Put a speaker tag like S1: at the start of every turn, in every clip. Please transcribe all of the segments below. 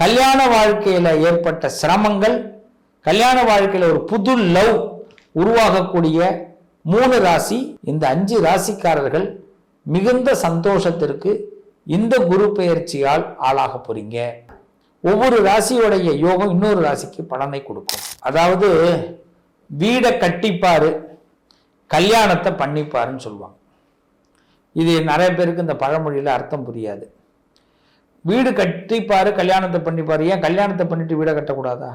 S1: கல்யாண வாழ்க்கையில் ஏற்பட்ட சிரமங்கள் கல்யாண வாழ்க்கையில் ஒரு புது லவ் உருவாகக்கூடிய மூணு ராசி இந்த அஞ்சு ராசிக்காரர்கள் மிகுந்த சந்தோஷத்திற்கு இந்த குரு பெயர்ச்சியால் ஆளாக போறீங்க. ஒவ்வொரு ராசியோடைய யோகம் இன்னொரு ராசிக்கு பலனை கொடுக்கும். அதாவது வீடை கட்டிப்பாரு கல்யாணத்தை பண்ணிப்பாருன்னு சொல்லுவாங்க. இது நிறைய பேருக்கு இந்த பழமொழியில் அர்த்தம் புரியாது. வீடு கட்டிப்பார் கல்யாணத்தை பண்ணிப்பார். ஏன் கல்யாணத்தை பண்ணிட்டு வீடை கட்டக்கூடாதா?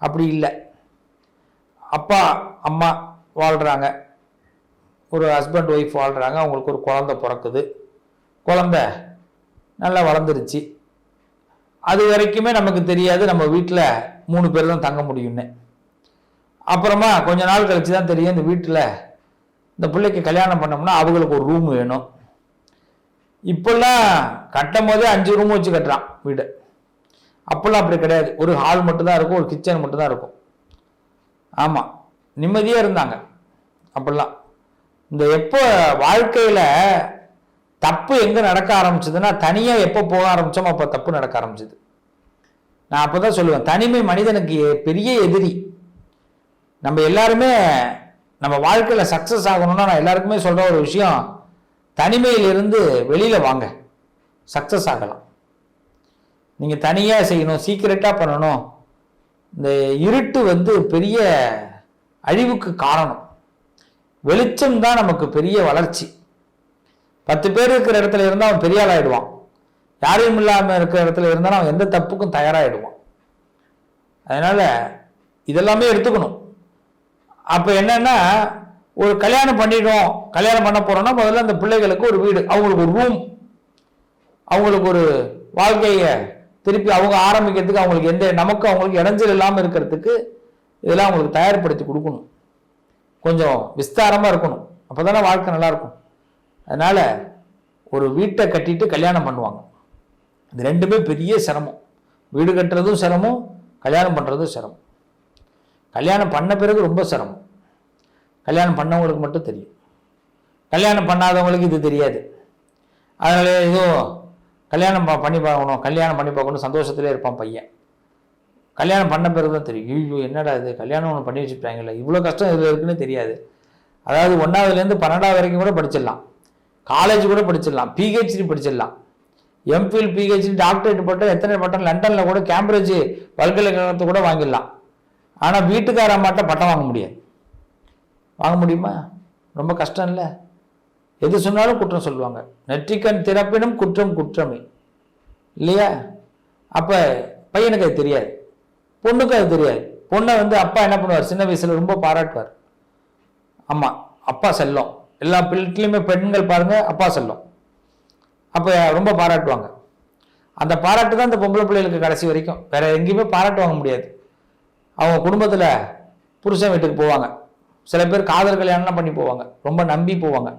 S1: அப்படி இல்லை. அப்பா அம்மா வாழ்கிறாங்க ஒரு ஹஸ்பண்ட் ஒய்ஃப் வாழ்கிறாங்க அவங்களுக்கு ஒரு குழந்தை பிறக்குது. குழந்தை நல்லா வளர்ந்துருச்சு. அது வரைக்குமே நமக்கு தெரியாது. நம்ம வீட்டில் மூணு பேர் தான் தங்க முடியும்னு. அப்புறமா கொஞ்ச நாள் கழிச்சு தான் தெரியும் இந்த வீட்டில் இந்த பிள்ளைக்கு கல்யாணம் பண்ணோம்னா அவங்களுக்கு ஒரு ரூம் வேணும். இப்பெல்லாம் கட்டும் போதே அஞ்சு ரூம் வச்சு கட்டுறான் வீடு. அப்பெல்லாம் அப்படி கிடையாது. ஒரு ஹால் மட்டும்தான் இருக்கும் ஒரு கிச்சன் மட்டும்தான் இருக்கும். ஆமாம் நிம்மதியாக இருந்தாங்க. அப்படிலாம் இந்த எப்போ வாழ்க்கையில் தப்பு எங்கே நடக்க ஆரம்பிச்சதுன்னா தனியாக எப்போ போக ஆரம்பித்தோமோ அப்போ தப்பு நடக்க ஆரம்பிச்சது. நான் அப்போ தான் சொல்லுவேன் தனிமை மனிதனுக்கு பெரிய எதிரி. நம்ம எல்லாருமே நம்ம வாழ்க்கையில் சக்ஸஸ் ஆகணும்னா நான் எல்லாருக்குமே சொல்கிற ஒரு விஷயம் தனிமையிலிருந்து வெளியில் வாங்க. சக்ஸஸ் ஆகலாம். நீங்கள் தனியாக செய்யணும் சீக்கிரட்டாக பண்ணணும். இந்த இருட்டு வந்து பெரிய அழிவுக்கு காரணம். வெளிச்சம் தான் நமக்கு பெரிய வளர்ச்சி. பத்து பேர் இருக்கிற இடத்துல இருந்தால் அவன் பெரிய ஆளாயிடுவான். யாரையும் இல்லாமல் இருக்கிற இடத்துல இருந்தாலும் அவன் எந்த தப்புக்கும் தயாராகிடுவான் அதனால் இதெல்லாமே எடுத்துக்கணும். அப்போ என்னன்னா ஒரு கல்யாணம் பண்ணிட்டோம் கல்யாணம் பண்ண போறோம்னா முதல்ல அந்த பிள்ளைகளுக்கு ஒரு வீடு அவங்களுக்கு ஒரு ரூம் அவங்களுக்கு ஒரு வாழ்க்கையை திருப்பி அவங்க ஆரம்பிக்கிறதுக்கு அவங்களுக்கு எந்த நமக்கு அவங்களுக்கு இடைஞ்சல் இல்லாமல் இருக்கிறதுக்கு இதெல்லாம் அவங்களுக்கு தயார்படுத்தி கொடுக்கணும். கொஞ்சம் விஸ்தாரமாக இருக்கணும். அப்போ தானே வாழ்க்கை நல்லாயிருக்கும் அதனால் ஒரு வீட்டை கட்டிட்டு கல்யாணம் பண்ணுவாங்க. இது ரெண்டுமே பெரிய சிரமம். வீடு கட்டுறதும் சிரமம் கல்யாணம் பண்ணுறதும் சிரமம். கல்யாணம் பண்ண பிறகு ரொம்ப சிரமம். கல்யாணம் பண்ணவங்களுக்கு மட்டும் தெரியும். கல்யாணம் பண்ணாதவங்களுக்கு இது தெரியாது. அதனால ஏதோ கல்யாணம் ப- பண்ணி பார்க்கணும் கல்யாணம் பண்ணி பார்க்கணும் சந்தோஷத்திலே இருப்பான் பையன். கல்யாணம் பண்ண பிறகு தான் தெரியும். ஐயோ என்னடா இது? கல்யாணம் ஒன்று பண்ணி வச்சுட்டாங்கல்ல இவ்வளோ கஷ்டம் இதில் இருக்குன்னு தெரியாது. அதாவது ஒன்றாவதுலேருந்து பன்னெண்டாவது வரைக்கும் கூட படிச்சிடலாம். காலேஜ் கூட படிச்சிடலாம். பிஹெச்டி படிச்சிடலாம். எம்ஃபில் பிஹெச்டி டாக்டரேட் பட்டம் எத்தனை பட்டம்? லண்டனில் கூட கேம்பிரிட்ஜ் பல்கலைக்கழகத்தை கூட வாங்கிடலாம். ஆனால் வீட்டுக்கார மாட்ட பட்டம் வாங்க முடியாது. வாங்க முடியுமா? ரொம்ப கஷ்டம் இல்லை எது சொன்னாலும் குற்றம் சொல்லுவாங்க. நெற்றிக்கண் திறப்பினும் குற்றம் குற்றமே. இல்லையா? அப்போ பையனுக்கு அது தெரியாது. பொண்ணுக்கு அது தெரியாது. பொண்ணை வந்து அப்பா என்ன பண்ணுவார்? சின்ன வயசில் ரொம்ப பாராட்டுவார். ஆமாம் அப்பா செல்லம். எல்லா பிள்ளைகளையுமே பெண்கள் பாருங்கள் அப்பா செல்லம். அப்போ ரொம்ப பாராட்டுவாங்க. அந்த பாராட்டு தான் இந்த பொம்பளை பிள்ளைகளுக்கு கடைசி வரைக்கும். வேற எங்கேயுமே பாராட்டு வாங்க முடியாது. அவங்க குடும்பத்தில் புருஷன் வீட்டுக்கு போவாங்க. சில பேர் காதல் கல்யாணம்லாம் பண்ணி போவாங்க. ரொம்ப நம்பி போவாங்க.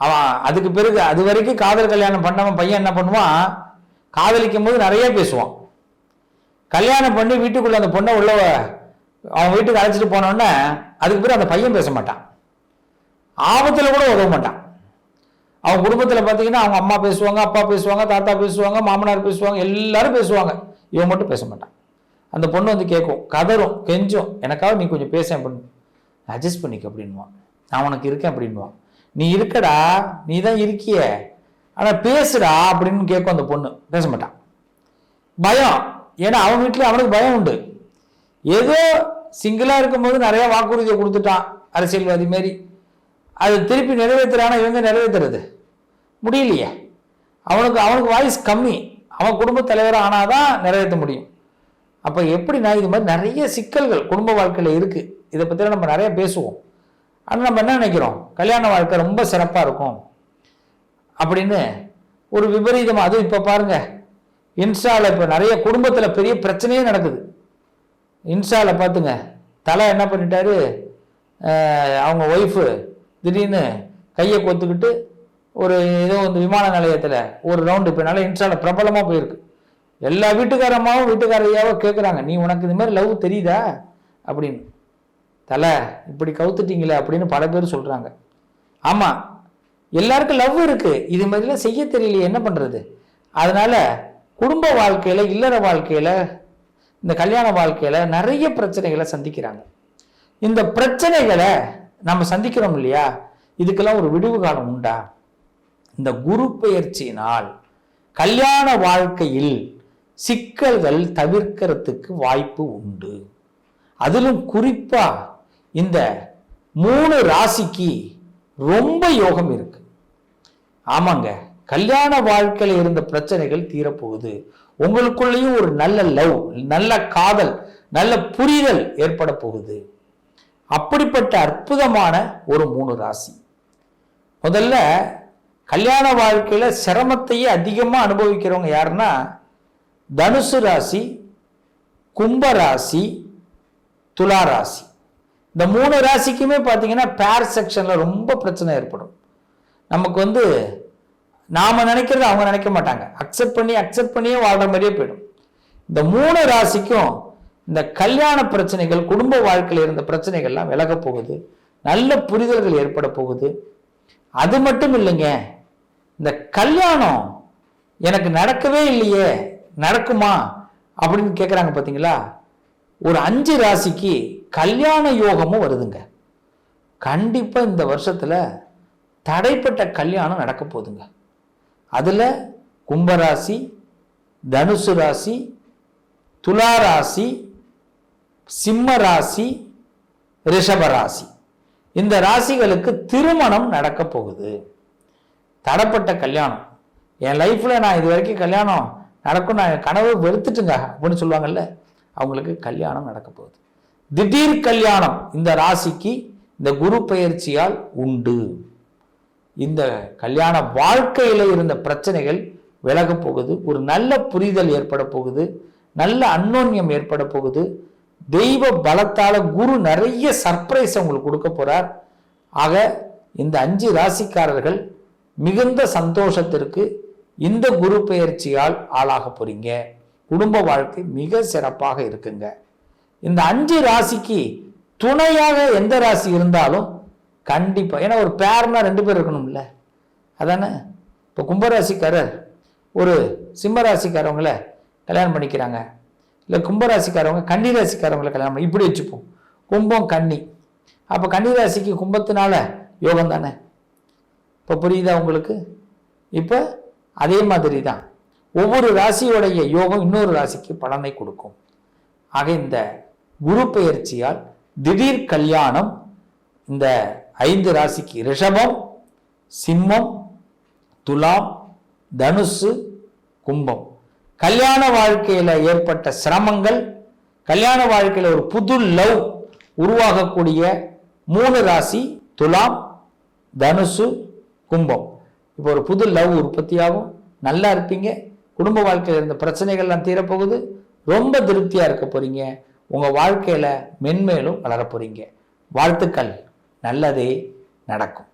S1: அவன் அதுக்கு பிறகு அது வரைக்கும் காதல் கல்யாணம் பண்ணவன் பையன் என்ன பண்ணுவான்? காதலிக்கும் போது நிறைய பேசுவான். கல்யாணம் பண்ணி வீட்டுக்குள்ளே அந்த பொண்ணை உள்ள அவன் வீட்டுக்கு அழைச்சிட்டு போனோடனே அதுக்கு பிறகு அந்த பையன் பேச மாட்டான். ஆபத்தில் கூட உதவ மாட்டான். அவன் குடும்பத்தில் பார்த்தீங்கன்னா அவங்க அம்மா பேசுவாங்க அப்பா பேசுவாங்க தாத்தா பேசுவாங்க மாமனார் பேசுவாங்க எல்லாரும் பேசுவாங்க. இவன் மட்டும் பேச மாட்டான். அந்த பொண்ணு வந்து கேட்கும் கதறும் கெஞ்சும். எனக்காக நீ கொஞ்சம் பேச அப்படின்னு. அட்ஜஸ்ட் பண்ணிக்க அப்படின்வான் நான் உனக்கு இருக்கேன் அப்படின்வான் நீ இருக்கடா நீ தான் இருக்கிய. ஆனால் பேசுடா அப்படின்னு கேட்கும் அந்த பொண்ணு. பேச மாட்டான். பயம். ஏன்னா அவன் வீட்டில் அவனுக்கு பயம் உண்டு. ஏதோ சிங்கிளாக இருக்கும்போது நிறைய வாக்குறுதியை கொடுத்துட்டான் அரசியல்வாதி மாரி. அது திருப்பி நிறைவேற்றுறானா இவங்க நிறைவேற்றுறது முடியலையே. அவனுக்கு அவனுக்கு வாய்ஸ் கம்மி. அவன் குடும்ப தலைவர் தான் நிறைவேற்ற முடியும். அப்போ எப்படின்னா இது மாதிரி நிறைய சிக்கல்கள் குடும்ப வாழ்க்கையில் இருக்குது இதை பற்றி நம்ம நிறைய பேசுவோம். ஆனால் நம்ம என்ன நினைக்கிறோம்? கல்யாண வாழ்க்கை ரொம்ப சிறப்பாக இருக்கும். அப்படின்னு ஒரு விபரீதம் அதுவும் இப்போ பாருங்கள் இன்ஸ்டாவில் இப்போ நிறைய குடும்பத்தில் பெரிய பிரச்சனையே நடக்குது. இன்ஸ்டாவில் பார்த்துங்க தலை என்ன பண்ணிட்டாரு? அவங்க ஒய்ஃபு திடீர்னு கையை கொத்துக்கிட்டு ஒரு ஏதோ வந்து விமான நிலையத்தில் ஒரு ரவுண்டு இப்போ நல்லா இன்ஸ்டாவில் பிரபலமாக போயிருக்கு. எல்லா வீட்டுக்காரம்மாவும் வீட்டுக்காரையாவோ கேட்குறாங்க நீ உனக்கு இது மாதிரி லவ் தெரியுதா? அப்படின்னு. தலை இப்படி கவுத்துட்டீங்களே அப்படின்னு பல பேர் சொல்கிறாங்க ஆமாம் எல்லாருக்கும் லவ் இருக்குது இது மாதிரிலாம் செய்ய தெரியலையே என்ன பண்ணுறது அதனால் குடும்ப வாழ்க்கையில் இல்லற வாழ்க்கையில் இந்த கல்யாண வாழ்க்கையில் நிறைய பிரச்சனைகளை சந்திக்கிறாங்க. இந்த பிரச்சனைகளை நம்ம சந்திக்கிறோம் இல்லையா? இதுக்கெல்லாம் ஒரு விடுவு காலம் உண்டா? இந்த குரு பெயர்ச்சியினால் கல்யாண வாழ்க்கையில் சிக்கல்கள் தவிர்க்கிறதுக்கு வாய்ப்பு உண்டு. அதிலும் குறிப்பாக இந்த மூணு ராசிக்கு ரொம்ப யோகம் இருக்கு. ஆமாங்க கல்யாண வாழ்க்கையில் இருந்த பிரச்சனைகள் தீரப்போகுது. உங்களுக்குள்ளேயும் ஒரு நல்ல லவ் நல்ல காதல் நல்ல புரிதல் ஏற்பட போகுது. அப்படிப்பட்ட அற்புதமான ஒரு மூணு ராசி. முதல்ல கல்யாண வாழ்க்கையில் சிரமத்தையே அதிகமாக அனுபவிக்கிறவங்க யாருன்னா தனுசு ராசி கும்ப ராசி துலா ராசி. இந்த மூணு ராசிக்குமே பார்த்தீங்கன்னா பேர் செக்ஷனில் ரொம்ப பிரச்சனை ஏற்படும். நமக்கு வந்து நாம் நினைக்கிறது அவங்க நினைக்க மாட்டாங்க. அக்செப்ட் பண்ணி அக்செப்ட் பண்ணியே வாழ்கிற மாதிரியே போயிடும். இந்த மூணு ராசிக்கும் இந்த கல்யாண பிரச்சனைகள் குடும்ப வாழ்க்கையில் இருந்த பிரச்சனைகள்லாம் விலக போகுது. நல்ல புரிதல்கள் ஏற்பட போகுது. அது மட்டும் இல்லைங்க இந்த கல்யாணம் எனக்கு நடக்கவே இல்லையே நடக்குமா அப்படின்னு கேட்குறாங்க பார்த்தீங்களா ஒரு அஞ்சு ராசிக்கு கல்யாண யோகமும் வருதுங்க. கண்டிப்பாக இந்த வருஷத்தில் தடைப்பட்ட கல்யாணம் நடக்க போகுதுங்க அதில் கும்பராசி தனுசு ராசி துலா ராசி சிம்ம ராசி ரிஷப ராசி. இந்த ராசிகளுக்கு திருமணம் நடக்க போகுது. தடப்பட்ட கல்யாணம். என் லைஃப்பில் நான் இது வரைக்கும் கல்யாணம் நடக்கும் நான் கனவு வெறுத்துட்டுங்க அப்படின்னு சொல்லுவாங்கல்ல. அவங்களுக்கு கல்யாணம் நடக்க போகுது. திடீர் கல்யாணம் இந்த ராசிக்கு இந்த குரு பயிற்சியால் உண்டு. இந்த கல்யாண வாழ்க்கையில் இருந்த பிரச்சனைகள் விலக போகுது. ஒரு நல்ல புரிதல் ஏற்பட போகுது. நல்ல அன்னோன்யம் ஏற்பட போகுது. தெய்வ பலத்தால் குரு நிறைய சர்ப்ரைஸ் உங்களுக்கு கொடுக்க போகிறார் ஆக இந்த அஞ்சு ராசிக்காரர்கள் மிகுந்த சந்தோஷத்திற்கு இந்த குரு பெயர்ச்சியால் ஆளாக போறீங்க. குடும்ப வாழ்க்கை மிக சிறப்பாக இருக்குங்க. இந்த அஞ்சு ராசிக்கு துணையாக எந்த ராசி இருந்தாலும் கண்டிப்பாக ஏன்னா ஒரு பேர்னா ரெண்டு பேர் இருக்கணும்ல. அதானே? இப்போ கும்பராசிக்காரர் ஒரு சிம்மராசிக்காரவங்கள கல்யாணம் பண்ணிக்கிறாங்க. இல்லை கும்பராசிக்காரவங்க கன்னி ராசிக்காரவங்களை கல்யாணம் பண்ணி இப்படி வச்சுப்போம். கும்பம் கன்னி. அப்போ கன்னி ராசிக்கு கும்பத்தினால யோகம் தானே இப்போ புரியுதா உங்களுக்கு? இப்போ அதே மாதிரி தான் ஒவ்வொரு ராசியோடைய யோகம் இன்னொரு ராசிக்கு பலனை கொடுக்கும். ஆக இந்த குரு பெயர்ச்சியால் திடீர் கல்யாணம் இந்த ஐந்து ராசிக்கு ரிஷபம் சிம்மம் துலாம் தனுசு கும்பம். கல்யாண வாழ்க்கையில் ஏற்பட்ட சிரமங்கள் கல்யாண வாழ்க்கையில் ஒரு புது லவ் உருவாகக்கூடிய மூணு ராசி துலாம் தனுசு கும்பம். இப்போ ஒரு புது லவ் உற்பத்தியாகும். நல்லா இருப்பீங்க. குடும்ப வாழ்க்கையில் இருந்த பிரச்சனைகள்லாம் தீரப்போகுது. ரொம்ப திருப்தியாக இருக்க போகிறீங்க உங்கள் வாழ்க்கையில் மென்மேலும் வளர போகிறீங்க வாழ்த்துக்கள். நல்லதே நடக்கும்.